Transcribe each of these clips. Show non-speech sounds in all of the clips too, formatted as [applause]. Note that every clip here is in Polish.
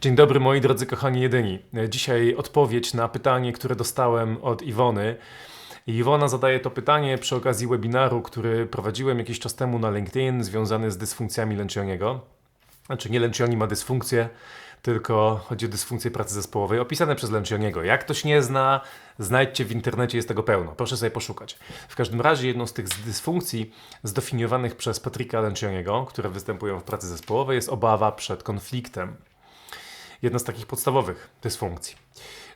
Dzień dobry moi drodzy kochani jedyni. Dzisiaj odpowiedź na pytanie, które dostałem od Iwony. Iwona zadaje to pytanie przy okazji webinaru, który prowadziłem jakiś czas temu na LinkedIn, związany z dysfunkcjami Lencioniego. Znaczy nie Lencioni ma dysfunkcję, tylko chodzi o dysfunkcję pracy zespołowej, opisane przez Lencioniego. Jak ktoś nie zna, znajdźcie w internecie, jest tego pełno. Proszę sobie poszukać. W każdym razie jedną z tych dysfunkcji zdefiniowanych przez Patryka Lencioniego, które występują w pracy zespołowej, jest obawa przed konfliktem jedna z takich podstawowych dysfunkcji.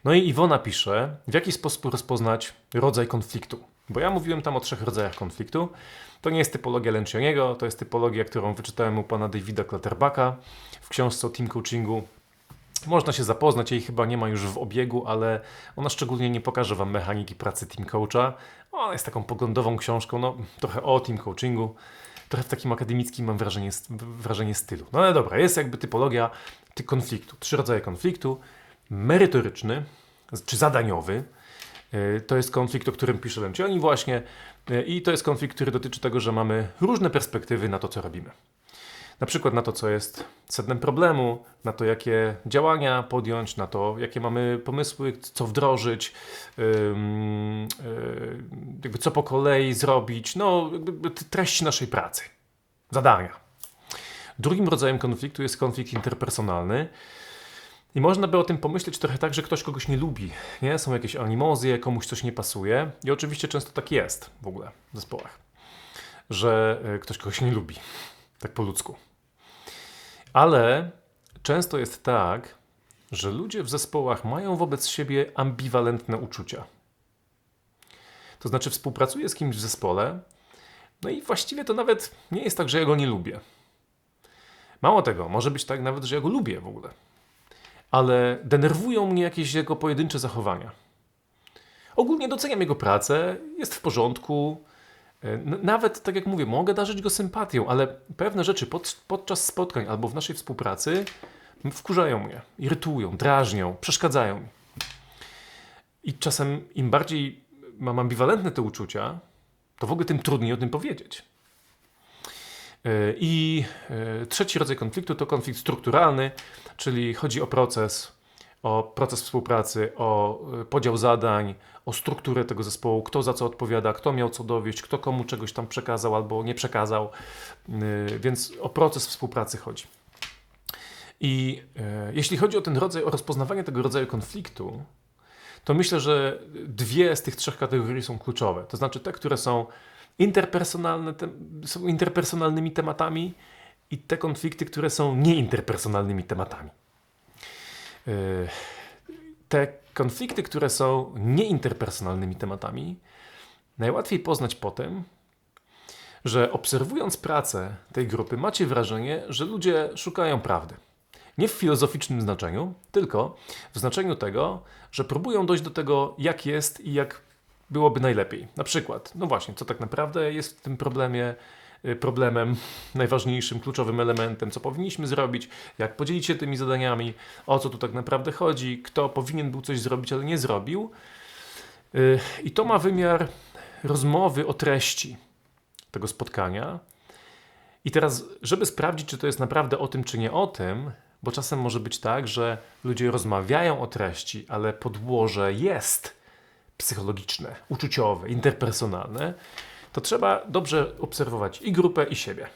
No i Iwona pisze, w jaki sposób rozpoznać rodzaj konfliktu. Bo ja mówiłem tam o trzech rodzajach konfliktu. To nie jest typologia Lencioniego, to jest typologia, którą wyczytałem u pana Davida Klatterbacka w książce o team coachingu. Można się zapoznać, jej chyba nie ma już w obiegu, ale ona szczególnie nie pokaże Wam mechaniki pracy team coacha. Ona jest taką poglądową książką, no trochę o team coachingu, trochę w takim akademickim mam wrażenie, wrażenie stylu. No ale dobra, jest jakby typologia ty konfliktu. Trzy rodzaje konfliktu. Merytoryczny czy zadaniowy. E, to jest konflikt, o którym pisze Lencioni właśnie e, i to jest konflikt, który dotyczy tego, że mamy różne perspektywy na to, co robimy. Na przykład na to, co jest sednem problemu, na to, jakie działania podjąć, na to, jakie mamy pomysły, co wdrożyć, e, jakby co po kolei zrobić, no, treść naszej pracy, zadania. Drugim rodzajem konfliktu jest konflikt interpersonalny. I można by o tym pomyśleć trochę tak, że ktoś kogoś nie lubi, nie? Są jakieś animozje, komuś coś nie pasuje. I oczywiście często tak jest w ogóle w zespołach, że e, ktoś kogoś nie lubi, tak po ludzku. Ale często jest tak, że ludzie w zespołach mają wobec siebie ambiwalentne uczucia. To znaczy, współpracuję z kimś w zespole, no i właściwie to nawet nie jest tak, że ja go nie lubię. Mało tego, może być tak nawet, że ja go lubię w ogóle. Ale denerwują mnie jakieś jego pojedyncze zachowania. Ogólnie doceniam jego pracę, jest w porządku. E, nawet, tak jak mówię, mogę darzyć go sympatią, ale pewne rzeczy pod, podczas spotkań albo w naszej współpracy wkurzają mnie, irytują, drażnią, przeszkadzają mi. I czasem im bardziej mam ambiwalentne te uczucia, to w ogóle tym trudniej o tym powiedzieć. E, I e, trzeci rodzaj konfliktu to konflikt strukturalny, czyli chodzi o proces, o proces współpracy, o e, podział zadań, o strukturę tego zespołu, kto za co odpowiada, kto miał co dowieść, kto komu czegoś tam przekazał albo nie przekazał. Więc o proces współpracy chodzi. I jeśli chodzi o ten rodzaj, o rozpoznawanie tego rodzaju konfliktu, to myślę, że dwie z tych trzech kategorii są kluczowe. To znaczy te, które są interpersonalne te, są interpersonalnymi tematami i te konflikty, które są nieinterpersonalnymi tematami. E, te konflikty, które są nieinterpersonalnymi tematami, najłatwiej poznać po tym, że obserwując pracę tej grupy, macie wrażenie, że ludzie szukają prawdy. Nie w filozoficznym znaczeniu, tylko w znaczeniu tego, że próbują dojść do tego, jak jest i jak byłoby najlepiej. Na przykład, no właśnie, co tak naprawdę jest w tym problemie y, problemem, [laughs] najważniejszym, kluczowym elementem, co powinniśmy zrobić, jak podzielić się tymi zadaniami, o co tu tak naprawdę chodzi, kto powinien był coś zrobić, ale nie zrobił. Y, I to ma wymiar rozmowy o treści tego spotkania. I teraz, żeby sprawdzić, czy to jest naprawdę o tym, czy nie o tym, bo czasem może być tak, że ludzie rozmawiają o treści, ale podłoże jest psychologiczne, uczuciowe, interpersonalne, to trzeba dobrze obserwować i grupę, i siebie.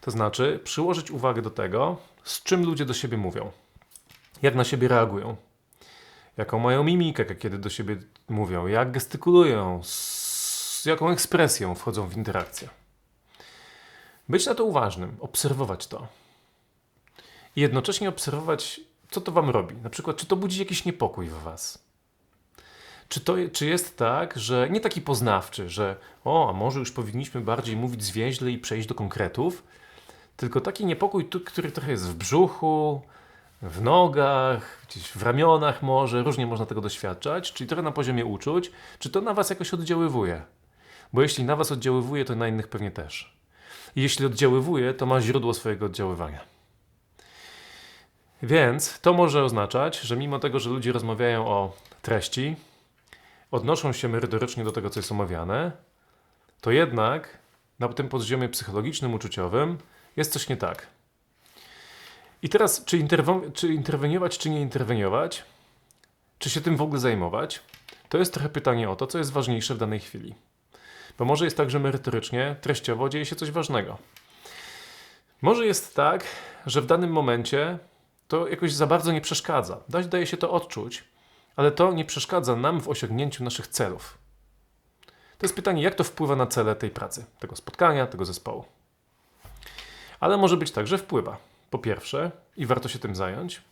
To znaczy przyłożyć uwagę do tego, z czym ludzie do siebie mówią, jak na siebie reagują, jaką mają mimikę, kiedy do siebie mówią, jak gestykulują, z jaką ekspresją wchodzą w interakcję. Być na to uważnym, obserwować to. I jednocześnie obserwować, co to wam robi. Na przykład, czy to budzi jakiś niepokój w was czy, to, czy jest tak, że nie taki poznawczy, że o, a może już powinniśmy bardziej mówić zwięźle i przejść do konkretów, tylko taki niepokój, który trochę jest w brzuchu, w nogach, gdzieś w ramionach może, różnie można tego doświadczać, czyli trochę na poziomie uczuć, czy to na Was jakoś oddziaływuje? Bo jeśli na Was oddziaływuje, to na innych pewnie też. I jeśli oddziaływuje, to ma źródło swojego oddziaływania. Więc to może oznaczać, że mimo tego, że ludzie rozmawiają o treści, odnoszą się merytorycznie do tego, co jest omawiane, to jednak na tym poziomie psychologicznym, uczuciowym jest coś nie tak. I teraz, czy, interwo- czy interweniować, czy nie interweniować? Czy się tym w ogóle zajmować? To jest trochę pytanie o to, co jest ważniejsze w danej chwili. Bo może jest tak, że merytorycznie, treściowo dzieje się coś ważnego. Może jest tak, że w danym momencie to jakoś za bardzo nie przeszkadza. Daje się to odczuć, ale to nie przeszkadza nam w osiągnięciu naszych celów. To jest pytanie, jak to wpływa na cele tej pracy, tego spotkania, tego zespołu. Ale może być tak, że wpływa. Po pierwsze, i warto się tym zająć.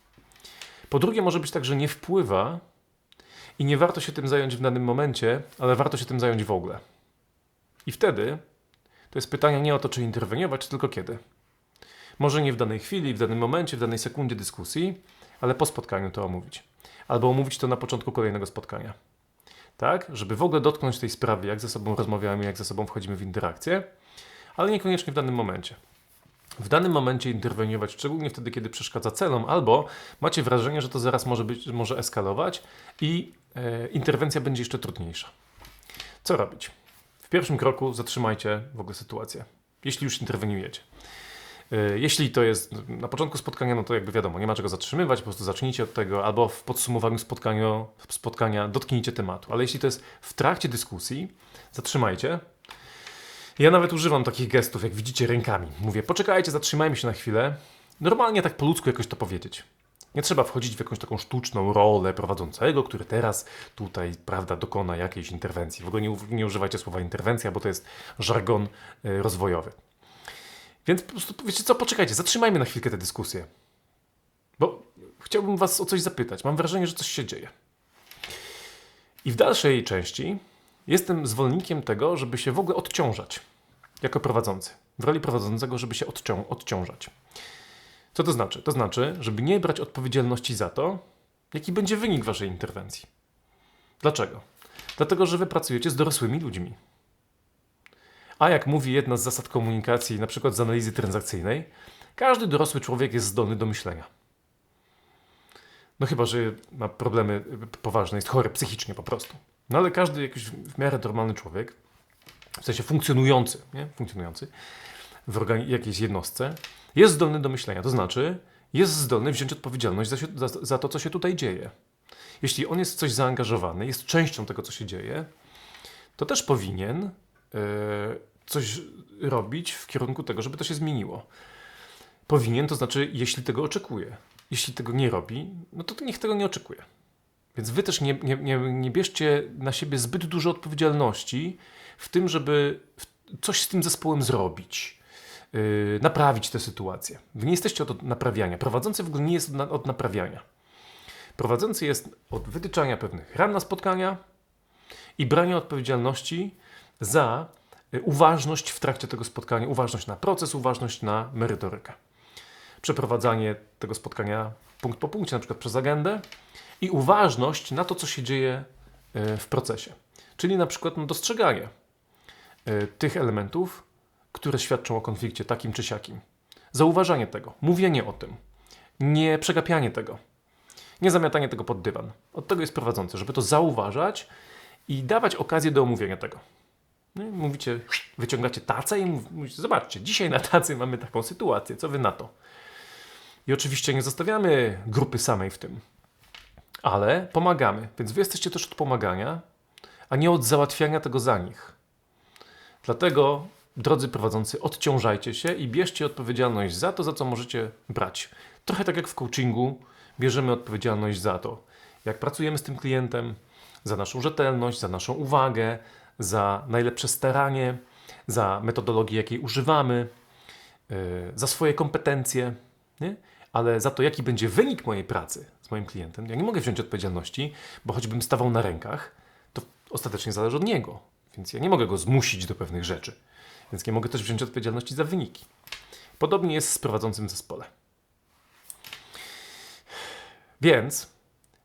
Po drugie, może być tak, że nie wpływa i nie warto się tym zająć w danym momencie, ale warto się tym zająć w ogóle. I wtedy to jest pytanie nie o to, czy interweniować, tylko kiedy. Może nie w danej chwili, w danym momencie, w danej sekundzie dyskusji, ale po spotkaniu to omówić. Albo omówić to na początku kolejnego spotkania. Tak? Żeby w ogóle dotknąć tej sprawy, jak ze sobą rozmawiamy, jak ze sobą wchodzimy w interakcję, ale niekoniecznie w danym momencie. W danym momencie interweniować, szczególnie wtedy, kiedy przeszkadza celom, albo macie wrażenie, że to zaraz może, być, może eskalować i e, interwencja będzie jeszcze trudniejsza. Co robić? W pierwszym kroku zatrzymajcie w ogóle sytuację, jeśli już interweniujecie. E, Jeśli to jest na początku spotkania, no to jakby wiadomo, nie ma czego zatrzymywać, po prostu zacznijcie od tego, albo w podsumowaniu spotkania, spotkania dotknijcie tematu. Ale jeśli to jest w trakcie dyskusji, zatrzymajcie. Ja nawet używam takich gestów, jak widzicie, rękami. Mówię, poczekajcie, zatrzymajmy się na chwilę. Normalnie tak po ludzku jakoś to powiedzieć. Nie trzeba wchodzić w jakąś taką sztuczną rolę prowadzącego, który teraz tutaj, prawda, dokona jakiejś interwencji. W ogóle nie, nie używajcie słowa interwencja, bo to jest żargon y, rozwojowy. Więc po prostu wiecie co, poczekajcie, zatrzymajmy na chwilkę tę dyskusję. Bo chciałbym was o coś zapytać. Mam wrażenie, że coś się dzieje. I w dalszej części jestem zwolennikiem tego, żeby się w ogóle odciążać jako prowadzący. W roli prowadzącego, żeby się odcią- odciążać. Co to znaczy? To znaczy, żeby nie brać odpowiedzialności za to, jaki będzie wynik waszej interwencji. Dlaczego? Dlatego, że wy pracujecie z dorosłymi ludźmi. A jak mówi jedna z zasad komunikacji, na przykład z analizy transakcyjnej, każdy dorosły człowiek jest zdolny do myślenia. No chyba, że ma problemy poważne, jest chory psychicznie po prostu. No ale każdy jakiś w miarę normalny człowiek, w sensie funkcjonujący, nie? funkcjonujący w organi- jakiejś jednostce, jest zdolny do myślenia. To znaczy, jest zdolny wziąć odpowiedzialność za, się, za, za to, co się tutaj dzieje. Jeśli on jest w coś zaangażowany, jest częścią tego, co się dzieje, to też powinien coś robić w kierunku tego, żeby to się zmieniło. Powinien, to znaczy, jeśli tego oczekuje. Jeśli tego nie robi, no to, niech tego nie oczekuje. Więc wy też nie, nie, nie, nie bierzcie na siebie zbyt dużo odpowiedzialności w tym, żeby coś z tym zespołem zrobić, yy, naprawić tę sytuację. Wy nie jesteście od naprawiania. Prowadzący w ogóle nie jest od, od naprawiania. Prowadzący jest od wytyczania pewnych ram na spotkania i brania odpowiedzialności za y, uważność w trakcie tego spotkania, uważność na proces, uważność na merytorykę. Przeprowadzanie tego spotkania punkt po punkcie, na przykład przez agendę i uważność na to, co się dzieje y, w procesie. Czyli na przykład no, dostrzeganie y, tych elementów, które świadczą o konflikcie takim czy siakim. Zauważanie tego, mówienie o tym, nie przegapianie tego, nie zamiatanie tego pod dywan. Od tego jest prowadzący, żeby to zauważać i dawać okazję do omówienia tego. No i mówicie, wyciągacie tacę i mów- mówicie, zobaczcie, dzisiaj na tacy mamy taką sytuację, co wy na to? I oczywiście nie zostawiamy grupy samej w tym, ale pomagamy. Więc wy jesteście też od pomagania, a nie od załatwiania tego za nich. Dlatego, drodzy prowadzący, odciążajcie się i bierzcie odpowiedzialność za to, za co możecie brać. Trochę tak jak w coachingu, bierzemy odpowiedzialność za to, jak pracujemy z tym klientem, za naszą rzetelność, za naszą uwagę, za najlepsze staranie, za metodologię, jakiej używamy, yy, za swoje kompetencje, nie? ale za to, jaki będzie wynik mojej pracy z moim klientem, ja nie mogę wziąć odpowiedzialności, bo choćbym stawał na rękach, to ostatecznie zależy od niego, więc ja nie mogę go zmusić do pewnych rzeczy, więc nie mogę też wziąć odpowiedzialności za wyniki. Podobnie jest z prowadzącym zespole. Więc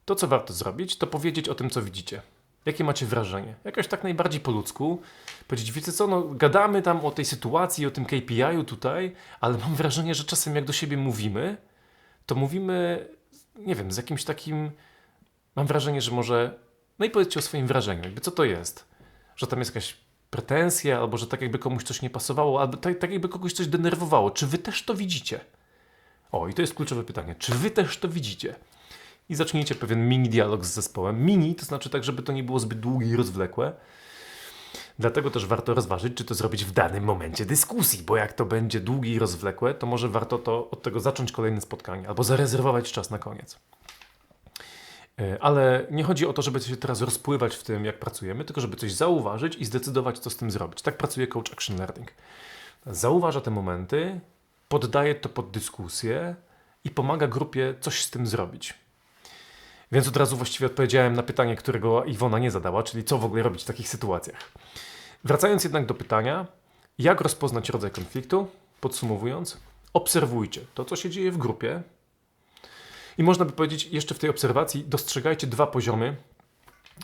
to, co warto zrobić, to powiedzieć o tym, co widzicie. Jakie macie wrażenie? Jakoś tak najbardziej po ludzku. Powiedzieć, wiecie co, no gadamy tam o tej sytuacji, o tym KPI-u tutaj, ale mam wrażenie, że czasem jak do siebie mówimy, to mówimy, nie wiem, z jakimś takim... Mam wrażenie, że może... No i powiedzcie o swoim wrażeniu, jakby co to jest? Że tam jest jakaś pretensja, albo że tak jakby komuś coś nie pasowało, albo tak, tak jakby kogoś coś denerwowało. Czy wy też to widzicie? O, i to jest kluczowe pytanie. Czy wy też to widzicie? I zacznijcie pewien mini dialog z zespołem. Mini to znaczy tak, żeby to nie było zbyt długie i rozwlekłe. Dlatego też warto rozważyć, czy to zrobić w danym momencie dyskusji, bo jak to będzie długie i rozwlekłe, to może warto to od tego zacząć kolejne spotkanie albo zarezerwować czas na koniec. E, Ale nie chodzi o to, żeby się teraz rozpływać w tym, jak pracujemy, tylko żeby coś zauważyć i zdecydować, co z tym zrobić. Tak pracuje Coach Action Learning. Zauważa te momenty, poddaje to pod dyskusję i pomaga grupie coś z tym zrobić. Więc od razu właściwie odpowiedziałem na pytanie, którego Iwona nie zadała, czyli co w ogóle robić w takich sytuacjach. Wracając jednak do pytania, jak rozpoznać rodzaj konfliktu? Podsumowując, obserwujcie to, co się dzieje w grupie. I można by powiedzieć, jeszcze w tej obserwacji dostrzegajcie dwa poziomy.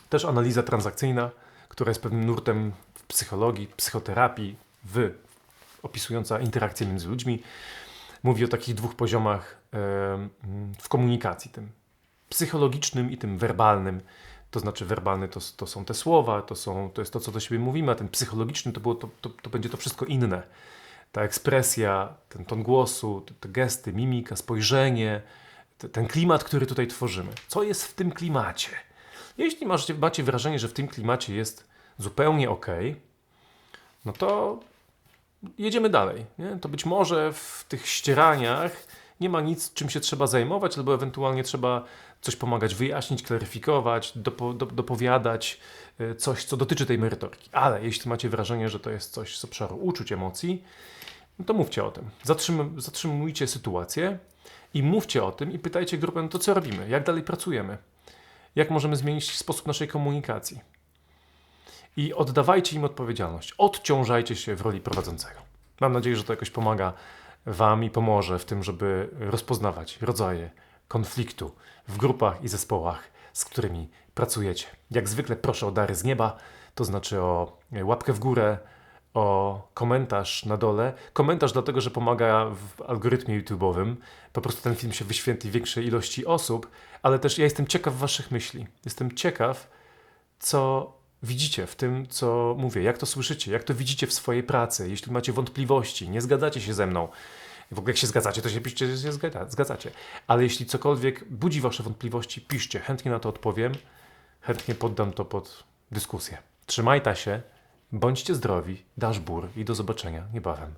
Też analiza transakcyjna, która jest pewnym nurtem w psychologii, psychoterapii, w, opisująca interakcje między ludźmi. Mówi o takich dwóch poziomach w komunikacji, tym psychologicznym i tym werbalnym. To znaczy werbalny to, to są te słowa, to, są, to jest to, co do siebie mówimy, a ten psychologiczny to, było, to, to, to będzie to wszystko inne. Ta ekspresja, ten ton głosu, te, te gesty, mimika, spojrzenie, te, ten klimat, który tutaj tworzymy. Co jest w tym klimacie? Jeśli macie, macie wrażenie, że w tym klimacie jest zupełnie ok, no to jedziemy dalej. Nie? To być może w tych ścieraniach nie ma nic, czym się trzeba zajmować, albo ewentualnie trzeba coś pomagać wyjaśnić, klaryfikować, dopo, do, dopowiadać y, coś, co dotyczy tej merytoryki. Ale jeśli macie wrażenie, że to jest coś z obszaru uczuć, emocji, no to mówcie o tym. Zatrzym, zatrzymujcie sytuację i mówcie o tym i pytajcie grupę, no to co robimy, jak dalej pracujemy, jak możemy zmienić sposób naszej komunikacji. I oddawajcie im odpowiedzialność. Odciążajcie się w roli prowadzącego. Mam nadzieję, że to jakoś pomaga Wam i pomoże w tym, żeby rozpoznawać rodzaje konfliktu w grupach i zespołach, z którymi pracujecie. Jak zwykle proszę o dary z nieba, to znaczy o łapkę w górę, o komentarz na dole. Komentarz dlatego, że pomaga w algorytmie YouTube'owym. Po prostu ten film się wyświetli większej ilości osób, ale też ja jestem ciekaw Waszych myśli. Jestem ciekaw, co widzicie w tym, co mówię, jak to słyszycie, jak to widzicie w swojej pracy. Jeśli macie wątpliwości, nie zgadzacie się ze mną, w ogóle jak się zgadzacie, to się piszcie, że się zgadza- zgadzacie. Ale jeśli cokolwiek budzi wasze wątpliwości, piszcie, chętnie na to odpowiem, chętnie poddam to pod dyskusję. Trzymajta się, bądźcie zdrowi, dasz bór i do zobaczenia niebawem.